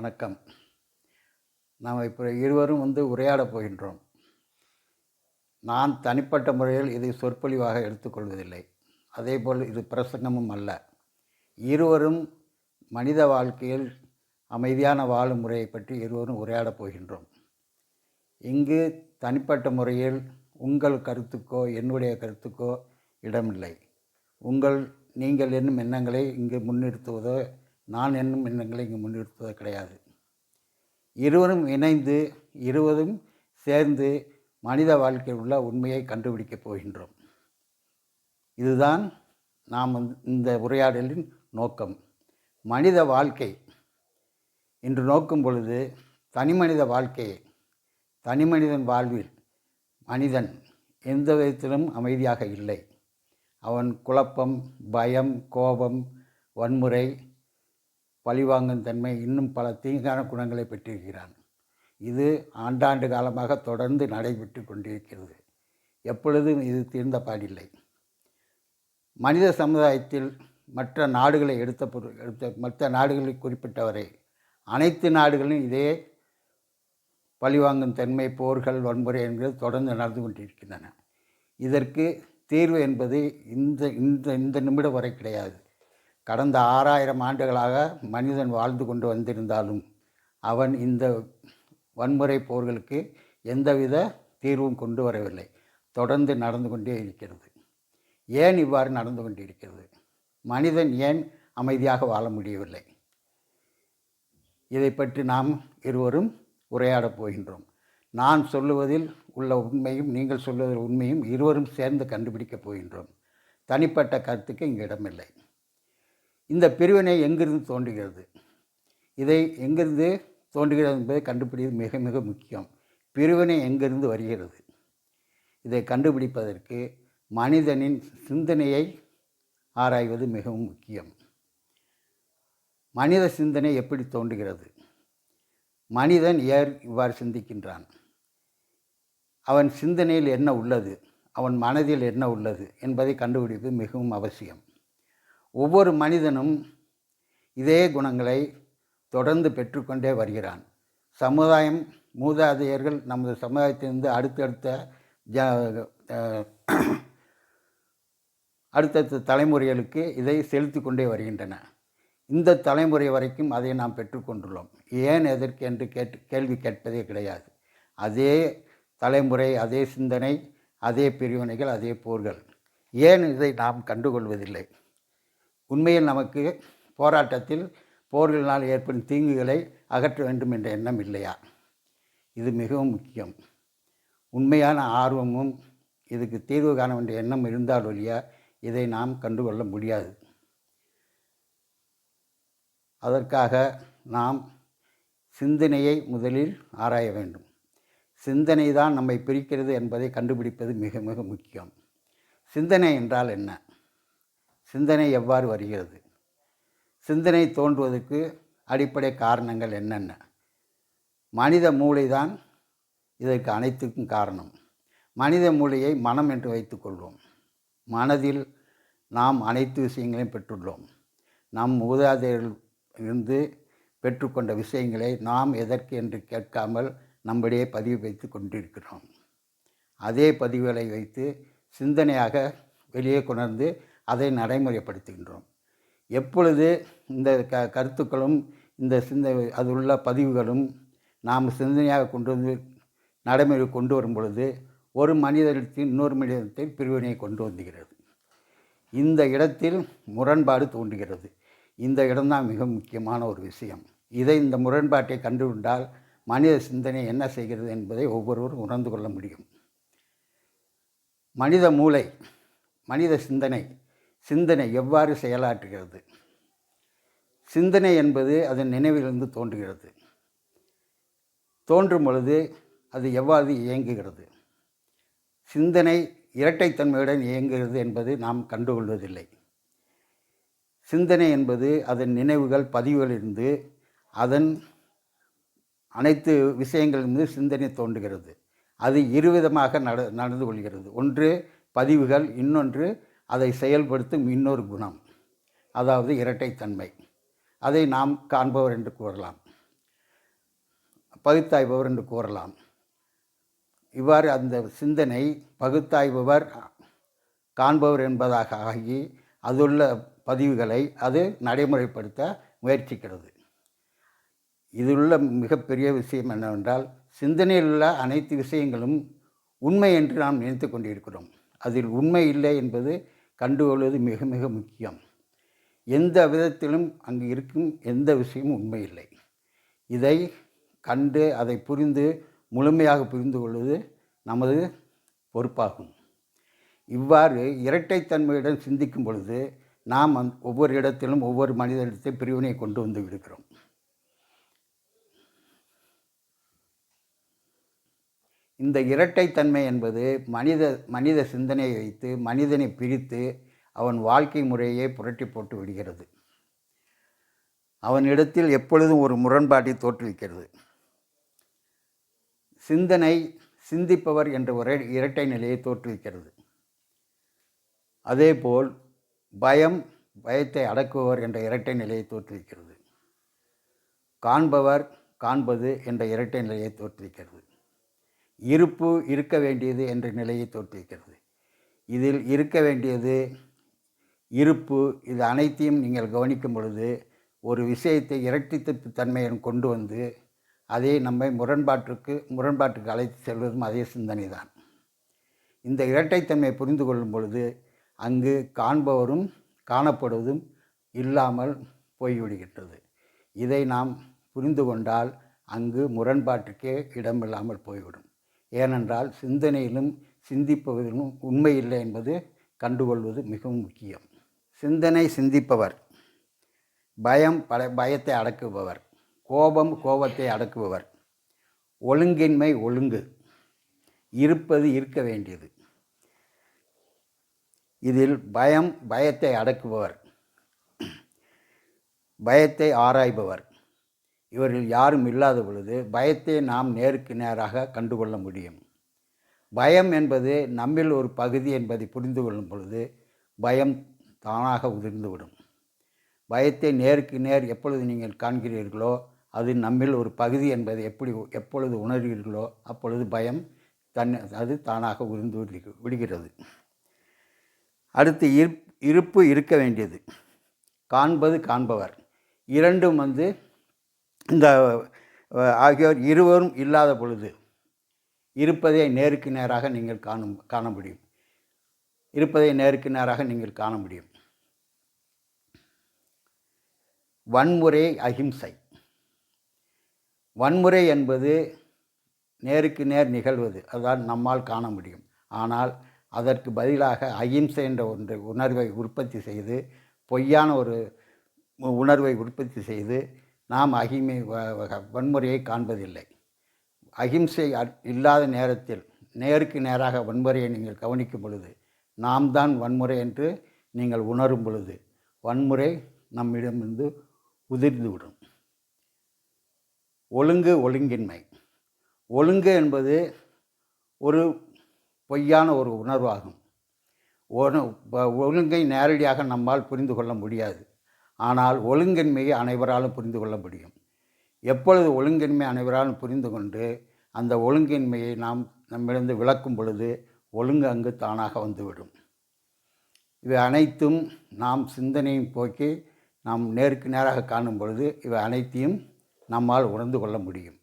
வணக்கம். நாம் இப்போ இருவரும் வந்து உரையாடப் போகின்றோம். நான் தனிப்பட்ட முறையில் இதை சொற்பொழிவாக எடுத்துக்கொள்வதில்லை அதேபோல் இது பிரசங்கமும் அல்ல. இருவரும் மனித வாழ்க்கையில் அமைதியான வாழும் முறையை பற்றி இருவரும் உரையாடப் போகின்றோம். இங்கு தனிப்பட்ட முறையில் உங்கள் கருத்துக்கோ என்னுடைய கருத்துக்கோ இடமில்லை. உங்கள் நீங்கள் என்னும் எண்ணங்களை இங்கு முன்னிறுத்துவதோ நான் என்னும் எண்ணங்களை இங்கு முன்னிறுத்துவது கிடையாது. இருவரும் இணைந்து இருவரும் சேர்ந்து மனித வாழ்க்கையில் உள்ள உண்மையை கண்டுபிடிக்கப் போகின்றோம். இதுதான் நாம் இந்த உரையாடலின் நோக்கம். மனித வாழ்க்கை. இன்று நோக்கும் பொழுது தனி மனித வாழ்க்கையை தனி மனிதன் வாழ்வில் மனிதன் எந்த விதத்திலும் அமைதியாக இல்லை. அவன் குழப்பம் பயம் கோபம் வன்முறை பழிவாங்கும் தன்மை இன்னும் பல தீங்கான குணங்களை பெற்றிருக்கிறான். இது ஆண்டாண்டு காலமாக தொடர்ந்து நடைபெற்று கொண்டிருக்கிறது. எப்பொழுதும் இது தீர்ந்த பாடில்லை. மனித சமுதாயத்தில் மற்ற நாடுகளை எடுத்த பொருள் எடுத்த மற்ற நாடுகளை குறிப்பிட்டவரை அனைத்து நாடுகளிலும் இதே பழிவாங்கும் தன்மை போர்கள் வன்முறை என்பது தொடர்ந்து நடந்து கொண்டிருக்கின்றன. இதற்கு தீர்வு என்பது இந்த இந்த இந்த நிமிடம் வரை கிடையாது. கடந்த ஆறாயிரம் ஆண்டுகளாக மனிதன் வாழ்ந்து கொண்டு வந்திருந்தாலும் அவன் இந்த வன்முறை போர்களுக்கு எந்தவித தீர்வும் கொண்டு வரவில்லை. தொடர்ந்து நடந்து கொண்டே இருக்கிறது. ஏன் இவ்வாறு நடந்து கொண்டிருக்கிறது? மனிதன் ஏன் அமைதியாக வாழ முடியவில்லை? இதை பற்றி நாம் இருவரும் உரையாடப் போகின்றோம். நான் சொல்லுவதில் உள்ள உண்மையும் நீங்கள் சொல்வதில் உண்மையும் இருவரும் சேர்ந்து கண்டுபிடிக்கப் போகின்றோம். தனிப்பட்ட கருத்துக்கு இங்கு இடமில்லை. இந்த பிரிவினை எங்கிருந்து தோன்றுகிறது? இதை எங்கிருந்து தோன்றுகிறது என்பதை கண்டுபிடிப்பது மிக மிக முக்கியம். பிரிவினை எங்கிருந்து வருகிறது? இதை கண்டுபிடிப்பதற்கு மனிதனின் சிந்தனையை ஆராய்வது மிகவும் முக்கியம். மனித சிந்தனை எப்படி தோன்றுகிறது? மனிதன் ஏர் இவ்வாறு சிந்திக்கின்றான்? அவன் சிந்தனையில் என்ன உள்ளது? அவன் மனதில் என்ன உள்ளது என்பதை கண்டுபிடிப்பது மிகவும் அவசியம். ஒவ்வொரு மனிதனும் இதே குணங்களை தொடர்ந்து பெற்றுக்கொண்டே வருகிறான். சமுதாயம் மூதாதையர்கள் நமது சமுதாயத்திலிருந்து அடுத்தடுத்த ஜ அடுத்தடுத்த தலைமுறைகளுக்கு இதை செலுத்தி கொண்டே வருகின்றன. இந்த தலைமுறை வரைக்கும் அதை நாம் பெற்றுக்கொண்டுள்ளோம். ஏன் எதற்கு என்று கேட்டு கேள்வி கேட்பதே கிடையாது. அதே தலைமுறை அதே சிந்தனை அதே பிரிவினைகள் அதே போர்கள். ஏன் இதை நாம் கண்டுகொள்வதில்லை? உண்மையில் நமக்கு போராட்டத்தில் போர்களினால் ஏற்படும் தீங்குகளை அகற்ற வேண்டும் என்ற எண்ணம் இல்லையா? இது மிகவும் முக்கியம். உண்மையான ஆர்வமும் இதுக்கு தீர்வு காண வேண்டிய எண்ணம் இருந்தால் ஒழிய இதை நாம் கண்டுகொள்ள முடியாது. அதற்காக நாம் சிந்தனையை முதலில் ஆராய வேண்டும். சிந்தனை தான் நம்மை பிரிக்கிறது என்பதை கண்டுபிடிப்பது மிக மிக முக்கியம். சிந்தனை என்றால் என்ன? சிந்தனை எவ்வாறு வருகிறது? சிந்தனை தோன்றுவதற்கு அடிப்படை காரணங்கள் என்னென்ன? மனித மூளை தான் இதற்கு அனைத்துக்கும் காரணம். மனித மூளையை மனம் என்று வைத்துக்கொள்வோம் மனதில் நாம் அனைத்து விஷயங்களையும் பெற்றுள்ளோம். நம் மூதாதையர்கள் இருந்து பெற்றுக்கொண்ட விஷயங்களை நாம் எதற்கு என்று கேட்காமல் நம்மிடையே பதிவு வைத்து கொண்டிருக்கிறோம். அதே பதிவுகளை வைத்து சிந்தனையாக வெளியே கொணர்ந்து அதை நடைமுறைப்படுத்துகின்றோம். எப்பொழுது இந்த க கருத்துக்களும் இந்த சிந்த உள்ள பதிவுகளும் நாம் சிந்தனையாக கொண்டு வந்து நடைமுறை கொண்டு வரும் பொழுது ஒரு மனிதனிடத்தில் இன்னொரு மனிதத்தில் பிரிவினை கொண்டு வந்துகிறது. இந்த இடத்தில் முரண்பாடு தோன்றுகிறது. இந்த இடம்தான் மிக முக்கியமான ஒரு விஷயம். இதை இந்த முரண்பாட்டை கண்டுகொண்டால் மனித சிந்தனை என்ன செய்கிறது என்பதை ஒவ்வொருவரும் உணர்ந்து கொள்ள முடியும். மனித மூளை மனித சிந்தனை சிந்தனை எவ்வாறு செயலாற்றுகிறது? சிந்தனை என்பது அதன் நினைவிலிருந்து தோன்றுகிறது. தோன்றும் பொழுது அது எவ்வாறு இயங்குகிறது? சிந்தனை இரட்டைத்தன்மையுடன் இயங்குகிறது என்பது நாம் கண்டுகொள்வதில்லை. சிந்தனை என்பது அதன் நினைவுகள் பதிவுகளிலிருந்து அதன் அனைத்து விஷயங்களிலிருந்து சிந்தனை தோன்றுகிறது. அது இருவிதமாக நட நடந்து கொள்கிறது. ஒன்று பதிவுகள் இன்னொன்று அதை செயல்படுத்தும் இன்னொரு குணம் அதாவது இரட்டைத்தன்மை. அதை நாம் காண்பவர் என்று கூறலாம். பகுத்தாய்பவர் என்று கூறலாம். இவ்வாறு அந்த சிந்தனை பகுத்தாய்பவர் காண்பவர் என்பதாக ஆகி அதுள்ள பதிவுகளை அது நடைமுறைப்படுத்த முயற்சிக்கிறது. இதிலுள்ள மிகப்பெரிய விஷயம் என்னவென்றால் சிந்தனையில் உள்ள அனைத்து விஷயங்களும் உண்மை என்று நாம் நினைத்து கொண்டிருக்கிறோம். அதில் உண்மை இல்லை என்பது கண்டுகொள்வது மிக மிக முக்கியம். எந்த விதத்திலும் அங்கு இருக்கும் எந்த விஷயமும் உண்மை இல்லை இதை கண்டு அதை புரிந்து முழுமையாக புரிந்து கொள்வது நமது பொறுப்பாகும். இவ்வாறு இரட்டைத்தன்மையுடன் சிந்திக்கும் பொழுது நாம் அந் ஒவ்வொரு இடத்திலும் ஒவ்வொரு மனிதனிடத்தை பிரிவினை கொண்டு வந்து விடுகிறோம். இந்த இரட்டைத்தன்மை என்பது மனித மனித சிந்தனையை வைத்து மனிதனை பிரித்து அவன் வாழ்க்கை முறையை புரட்டி போட்டு விடுகிறது. அவனிடத்தில் எப்பொழுதும் ஒரு முரண்பாட்டை தோற்றுவிக்கிறது. சிந்தனை சிந்திப்பவர் என்ற ஒரு இரட்டை நிலையை தோற்றுவிக்கிறது. அதேபோல் பயம் பயத்தை அடக்குபவர் என்ற இரட்டை நிலையை தோற்றுவிக்கிறது. காண்பவர் காண்பது என்ற இரட்டை நிலையை தோற்றுவிக்கிறது. இருப்பு இருக்க வேண்டியது என்ற நிலையை தோற்றுவிக்கிறது. இதில் இருக்க வேண்டியது இருப்பு இது அனைத்தையும் நீங்கள் கவனிக்கும் பொழுது ஒரு விஷயத்தை இரட்டித்தப்பு தன்மையுடன் கொண்டு வந்து அதை நம்மை முரண்பாட்டுக்கு முரண்பாட்டுக்கு அழைத்து செல்வதும் அதே சிந்தனை தான். இந்த இரட்டைத்தன்மையை புரிந்து கொள்ளும் பொழுது அங்கு காண்பவரும் காணப்படுவதும் இல்லாமல் போய்விடுகின்றது. இதை நாம் புரிந்து கொண்டால் அங்கு முரண்பாட்டுக்கே இடமில்லாமல் போய்விடும். ஏனென்றால் சிந்தனையிலும் சிந்திப்பதிலும் உண்மை இல்லை என்பது கண்டுகொள்வது மிகவும் முக்கியம். சிந்தனை சிந்திப்பவர். பயம் பல பயத்தை அடக்குபவர். கோபம் கோபத்தை அடக்குபவர். ஒழுங்கின்மை ஒழுங்கு. இருப்பது இருக்க வேண்டியது. இதில் பயம் பயத்தை அடக்குபவர். பயத்தை ஆராய்பவர். இவர்கள் யாரும் இல்லாத பொழுது பயத்தை நாம் நேருக்கு நேராக கண்டுகொள்ள முடியும். பயம் என்பது நம்மில் ஒரு பகுதி என்பதை புரிந்து கொள்ளும் பொழுது பயம் தானாக உதிர்ந்துவிடும் பயத்தை நேருக்கு நேர் எப்பொழுது நீங்கள் காண்கிறீர்களோ அது நம்மில் ஒரு பகுதி என்பதை எப்படி எப்பொழுது உணர்கிறீர்களோ அப்பொழுது பயம் தன் அது தானாக உதிர்ந்து விடுகிறது. அடுத்து இருப்பு இருக்க வேண்டியது. காண்பது காண்பவர். இரண்டும் வந்து இந்த ஆகியோர் இருவரும் இல்லாத பொழுது இருப்பதை நேருக்கு நேராக நீங்கள் காணும் காண முடியும். இருப்பதை நேருக்கு நேராக நீங்கள் காண முடியும். வன்முறை அகிம்சை வன்முறை என்பது நேருக்கு நேர் நிகழ்வது. அதான் நம்மால் காண முடியும். ஆனால் அதற்கு பதிலாக அகிம்சை என்ற ஒன்று உணர்வை உற்பத்தி செய்து பொய்யான ஒரு உணர்வை உற்பத்தி செய்து நாம் அகிமை வன்முறையை காண்பதில்லை. அகிம்சை இல்லாத நேரத்தில் நேருக்கு நேராக வன்முறையை நீங்கள் கவனிக்கும் பொழுது நாம் தான் வன்முறை என்று நீங்கள் உணரும் பொழுது வன்முறை நம்மிடமிருந்து உதிர்ந்துவிடும் ஒழுங்கு ஒழுங்கின்மை. ஒழுங்கு என்பது ஒரு பொய்யான ஒரு உணர்வாகும். ஒழுங்கை நேரடியாக நம்மால் புரிந்து கொள்ள முடியாது. ஆனால் ஒழுங்கின்மையை அனைவராலும் புரிந்து கொள்ள முடியும். எப்பொழுது ஒழுங்கின்மை அனைவராலும் புரிந்து கொண்டு அந்த ஒழுங்கின்மையை நாம் நம்மிடந்து விளக்கும் பொழுது ஒழுங்கு அங்கு தானாக வந்துவிடும். இவை அனைத்தும் நாம் சிந்தனையும் போக்கி நாம் நேருக்கு நேராக காணும் பொழுது இவை அனைத்தையும் நம்மால் உணர்ந்து கொள்ள முடியும்.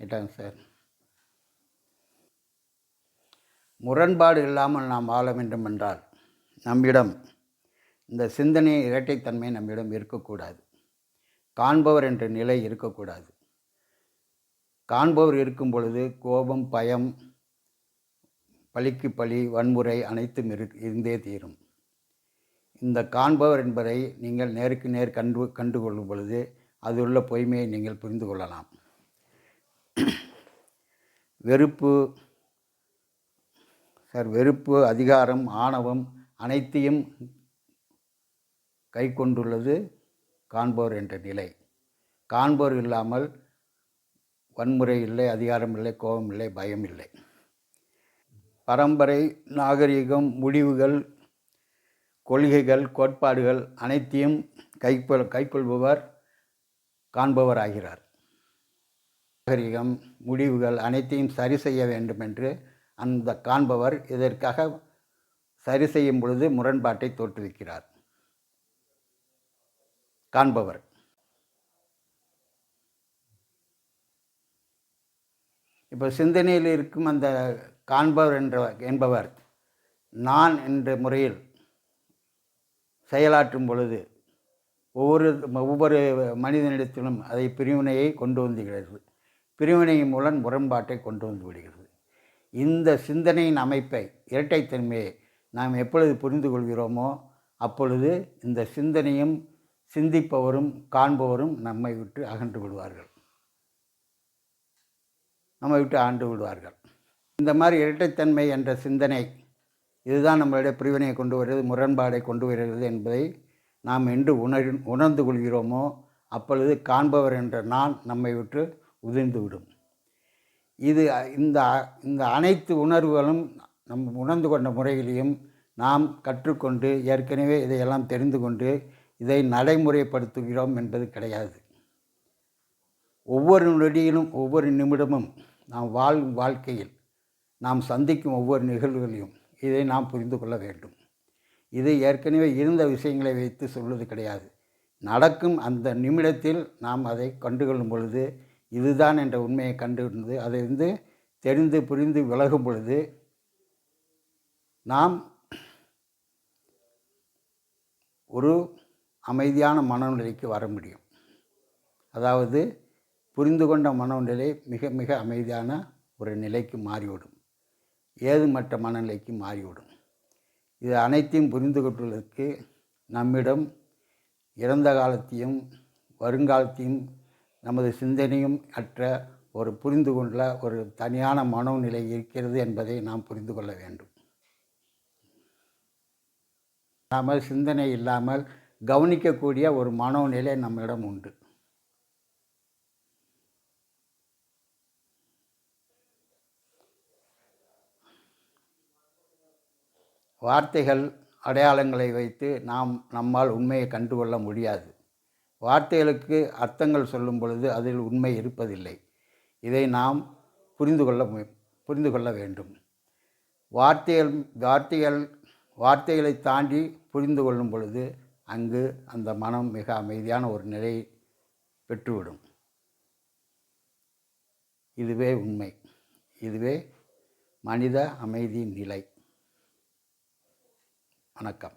கேட்டாங்க சார். முரண்பாடு இல்லாமல் நாம் ஆள வேண்டும் என்றால் நம்மிடம் இந்த சிந்தனை இரட்டைத்தன்மை நம்மிடம் இருக்கக்கூடாது. காண்பவர் என்ற நிலை இருக்கக்கூடாது. காண்பவர் இருக்கும் பொழுது கோபம் பயம் பழிக்கு பழி வன்முறை அனைத்தும் இரு இருந்தே தீரும். இந்த காண்பவர் என்பதை நீங்கள் நேருக்கு நேர் கண்டு கண்டுகொள்ளும் பொழுது அது உள்ள பொய்மையை நீங்கள் புரிந்து கொள்ளலாம். வெறுப்பு சார் வெறுப்பு அதிகாரம் ஆணவம் அனைத்தையும் கை கொண்டுள்ளது காண்போர் என்ற நிலை. காண்போர் இல்லாமல் வன்முறை இல்லை அதிகாரம் இல்லை கோபம் இல்லை பயம் இல்லை. பரம்பரை நாகரிகம் முடிவுகள் கொள்கைகள் கோட்பாடுகள் அனைத்தையும் கைப்பொ கைக்கொள்பவர் காண்பவர் ஆகிறார். நாகரிகம் முடிவுகள் அனைத்தையும் சரி செய்ய வேண்டும் என்று அந்த காண்பவர் இதற்காக சரி செய்யும் பொழுது முரண்பாட்டை தோற்றுவிக்கிறார். காண்பவர். இப்போ சிந்தனையில் இருக்கும் அந்த காண்பவர் என்ற என்பவர் நான் என்ற முறையில் செயலாற்றும் பொழுது ஒவ்வொரு ஒவ்வொரு மனிதனிடத்திலும் அதை பிரிவினையை கொண்டு வந்துகிறது. பிரிவினை மூலம் முரண்பாட்டை கொண்டு வந்து விடுகிறது. இந்த சிந்தனையின் அமைப்பை இரட்டைத்தன்மையை நாம் எப்பொழுது புரிந்து கொள்கிறோமோ அப்பொழுது இந்த சிந்தனையும் சிந்திப்பவரும் காண்பவரும் நம்மை விட்டு அகன்று விடுவார்கள். நம்மை விட்டு ஆண்டு விடுவார்கள். இந்த மாதிரி இரட்டைத்தன்மை என்ற சிந்தனை இதுதான் நம்மளுடைய பிரிவினையை கொண்டு வருகிறது முரண்பாடை கொண்டு வருகிறது என்பதை நாம் என்று உணர் உணர்ந்து கொள்கிறோமோ அப்பொழுது காண்பவர் என்ற நான் நம்மை விட்டு உதிர்ந்துவிடும் இது இந்த இந்த அனைத்து உணர்வுகளும் நம் உணர்ந்து கொண்ட முறையிலையும் நாம் கற்றுக்கொண்டு ஏற்கனவே இதையெல்லாம் தெரிந்து கொண்டு இதை நடைமுறைப்படுத்துகிறோம் என்பது கிடையாது. ஒவ்வொரு நொடியிலும் ஒவ்வொரு நிமிடமும் நாம் வாழும் வாழ்க்கையில் நாம் சந்திக்கும் ஒவ்வொரு நிகழ்வுகளையும் இதை நாம் புரிந்து கொள்ள வேண்டும். இது ஏற்கனவே இருந்த விஷயங்களை வைத்து சொல்வது கிடையாது. நடக்கும் அந்த நிமிடத்தில் நாம் அதை கண்டுகொள்ளும் பொழுது இதுதான் என்ற உண்மையை கண்டுகொண்டு அதை வந்து தெரிந்து புரிந்து விலகும் பொழுது நாம் ஒரு அமைதியான மனநிலைக்கு வர முடியும். அதாவது புரிந்து கொண்ட மனநிலை மிக மிக அமைதியான ஒரு நிலைக்கு மாறிவிடும். ஏதுமற்ற மனநிலைக்கு மாறிவிடும். இது அனைத்தையும் புரிந்து கொள்வதற்கு நம்மிடம் இறந்த காலத்தையும் வருங்காலத்தையும் நமது சிந்தனையும் அற்ற ஒரு புரிந்து கொண்ட ஒரு தனியான மனோநிலை இருக்கிறது என்பதை நாம் புரிந்து கொள்ள வேண்டும். நாம் சிந்தனை இல்லாமல் கவனிக்கக்கூடிய ஒரு மனோநிலை நம்மிடம் உண்டு. வார்த்தைகள் அடையாளங்களை வைத்து நாம் நம்மால் உண்மையை கண்டுகொள்ள முடியாது. வார்த்தைகளுக்கு அர்த்தங்கள் சொல்லும் பொழுது அதில் உண்மை இருப்பதில்லை. இதை நாம் புரிந்து கொள்ள புரிந்து கொள்ள வேண்டும். வார்த்தைகள் வார்த்தைகள் வார்த்தைகளை தாண்டி புரிந்து கொள்ளும் பொழுது அங்கு அந்த மனம் மிக அமைதியான ஒரு நிலை பெற்றுவிடும். இதுவே உண்மை. இதுவே மனித அமைதியின் நிலை. வணக்கம்.